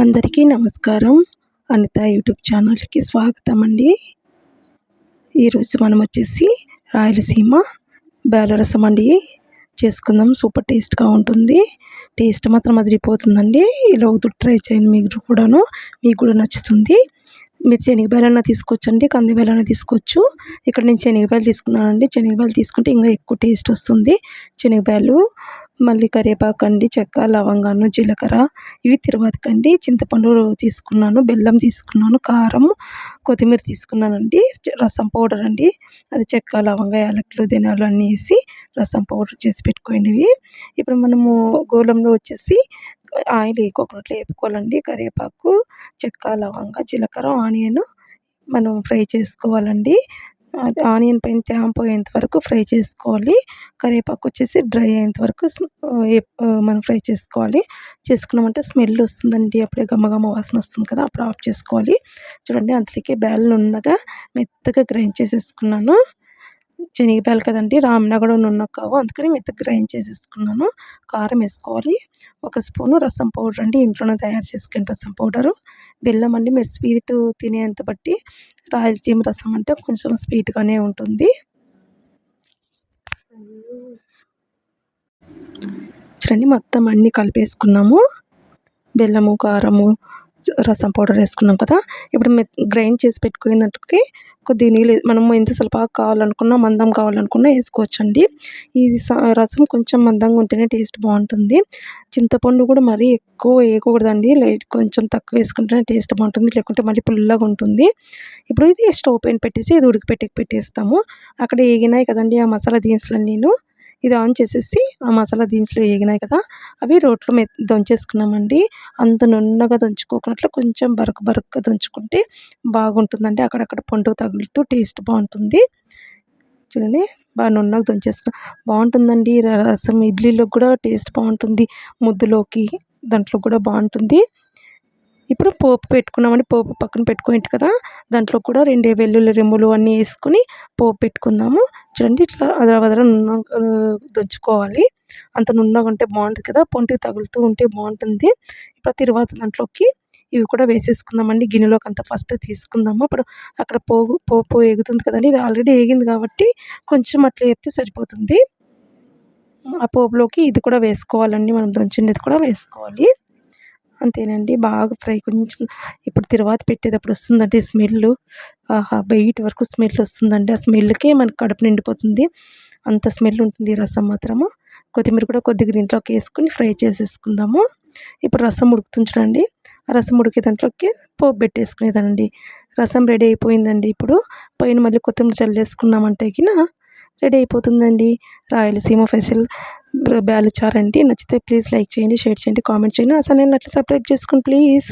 అందరికీ నమస్కారం. అనిత యూట్యూబ్ ఛానల్కి స్వాగతం అండి ఈరోజు మనం వచ్చేసి రాయలసీమ బేలరసం అండి. చేసుకుందాం. సూపర్ టేస్ట్గా ఉంటుంది. టేస్ట్ మాత్రం అదిరిపోతుందండి. ఇలా ఒకటి ట్రై చేయండి మీరు కూడాను. మీకు కూడా నచ్చుతుంది. మీరు శనగబాయలన్నా తీసుకోవచ్చండి. కందిబాయలన్నా తీసుకోవచ్చు. ఇక్కడ నేను శనగబాయలు తీసుకున్నానండి. శనగబాయలు తీసుకుంటే ఇంకా ఎక్కువ టేస్ట్ వస్తుంది. శనగబాయలు మళ్ళీ కరివేపాకు అండి చెక్క లవంగాను జీలకర్ర ఇవి తిరువాతకండి చింతపండు తీసుకున్నాను బెల్లం తీసుకున్నాను కారం కొత్తిమీర తీసుకున్నానండి. రసం పౌడర్ అండి. అది చెక్క లవంగ యాలకులు ధనియాలు అన్నీ వేసి రసం పౌడర్ చేసి పెట్టుకోండివి ఇప్పుడు మనము గోళంలో వచ్చేసి ఆయిల్ వేయకోకుండా వేపుకోవాలండి కరివేపాకు చెక్క లవంగ జీలకర్ర ఆనియన్ మనం ఫ్రై చేసుకోవాలండి. అది ఆనియన్ పైన తేమ పోయేంత వరకు ఫ్రై చేసుకోవాలి. కరివేపాకు వచ్చేసి డ్రై అయ్యేంత వరకు మనం ఫ్రై చేసుకోవాలి. చేసుకున్నామంటే స్మెల్ వస్తుందండి. అప్పుడే గమగమ వాసన వస్తుంది కదా అప్పుడు ఆఫ్ చేసుకోవాలి. చూడండి అందులోకి బ్యాల్ ఉన్నగా మెత్తగా గ్రైండ్ చేసేసుకున్నాను. శనగపాయలు కదండి రామనగడ నున్నకావు అందుకని మెత్తగా గ్రైండ్ చేసేసుకున్నాను. కారం వేసుకోవాలి. ఒక స్పూను రసం పౌడర్ అండి. ఇంట్లోనే తయారు చేసుకుని రసం పౌడరు. బెల్లం అండి మీరు స్వీట్ తినేంత బట్టి రాయలసీమ రసం అంటే కొంచెం స్వీట్గానే ఉంటుంది. చూడండి మొత్తం అన్నీ కలిపేసుకున్నాము. బెల్లము కారము రసం పౌడర్ వేసుకున్నాం కదా ఇప్పుడు గ్రైండ్ చేసి పెట్టుకునేటట్టుకి కొద్ది నీళ్ళు మనము ఎంత సలపాగా కావాలనుకున్నా మందం కావాలనుకున్నా వేసుకోవచ్చండి. ఇది రసం కొంచెం మందంగా ఉంటేనే టేస్ట్ బాగుంటుంది. చింతపండు కూడా మరీ ఎక్కువ వేయకూడదండి లైట్ కొంచెం తక్కువ వేసుకుంటేనే టేస్ట్ బాగుంటుంది లేకుంటే మళ్ళీ పుల్లగా ఉంటుంది. ఇప్పుడు ఇది స్టవ్ పైన పెట్టేసి ఇది ఉడికిపెట్టి పెట్టేస్తాము. అక్కడ వేగినాయి కదండి ఆ మసాలా దినుసులు నేను. ఇది ఆన్ చేసేసి ఆ మసాలా దీన్స్లో వేగినాయి కదా అవి రోట్లో మె దంచేసుకున్నామండి. అంత నున్నగా దంచుకోకుండా కొంచెం బరక బరకగా దంచుకుంటే బాగుంటుందండి. అక్కడక్కడ పండుగ తగులుతూ టేస్ట్ బాగుంటుంది. చూడండి బాగా నున్నగా దంచేసుకున్న బాగుంటుందండి. రసం ఇడ్లీలో కూడా టేస్ట్ బాగుంటుంది. ముద్దులోకి దాంట్లో కూడా బాగుంటుంది. ఇప్పుడు పోపు పెట్టుకున్నామండి. పోపు పక్కన పెట్టుకునేట్టు కదా దాంట్లో కూడా రెండే వెల్లుల్లి రెమ్ములు అన్నీ వేసుకుని పోపు పెట్టుకుందాము. చూడండి ఇట్లా అదర వదర నున్న దంచుకోవాలి. అంత నున్నగా ఉంటే బాగుంటుంది కదా పొంటికి తగులుతూ ఉంటే బాగుంటుంది. ఇప్పుడు తర్వాత దాంట్లోకి ఇవి కూడా వేసేసుకుందామండి. గిన్నెలోకి అంత ఫస్ట్ తీసుకుందాము. అప్పుడు అక్కడ పోగు పోపు ఎగుతుంది కదండి ఇది ఆల్రెడీ ఎగింది కాబట్టి కొంచెం అట్లా వేపితే సరిపోతుంది. ఆ పోపులోకి ఇది కూడా వేసుకోవాలండి మనం దంచినది కూడా వేసుకోవాలి. అంతేనండి. బాగా ఫ్రై కొంచెం ఇప్పుడు తిరువాత పెట్టేటప్పుడు వస్తుందండి స్మెల్ ఆహా బయట వరకు స్మెల్ వస్తుందండి. ఆ స్మెల్కే మనకు కడుపు నిండిపోతుంది. అంత స్మెల్ ఉంటుంది రసం మాత్రము. కొత్తిమీర కూడా కొద్దిగా దీంట్లోకి వేసుకొని ఫ్రై చేసేసుకుందాము. ఇప్పుడు రసం ఉడుకుతుంది చూడండి ఆ రసం ఉడికే దాంట్లోకి పోపు పెట్టేసుకునేదానండి. రసం రెడీ అయిపోయిందండి ఇప్పుడు. పైన మళ్ళీ కొత్తిమీర చల్లేసుకున్నామంటే కిన రెడీ అయిపోతుందండి. రాయలసీమ స్పెషల్ బ్యాలు చారండి నచ్చితే ప్లీజ్ లైక్ చేయండి షేర్ చేయండి కామెంట్ చేయండి. అసలు నేను అట్లా సబ్స్క్రైబ్ చేసుకోండి ప్లీజ్.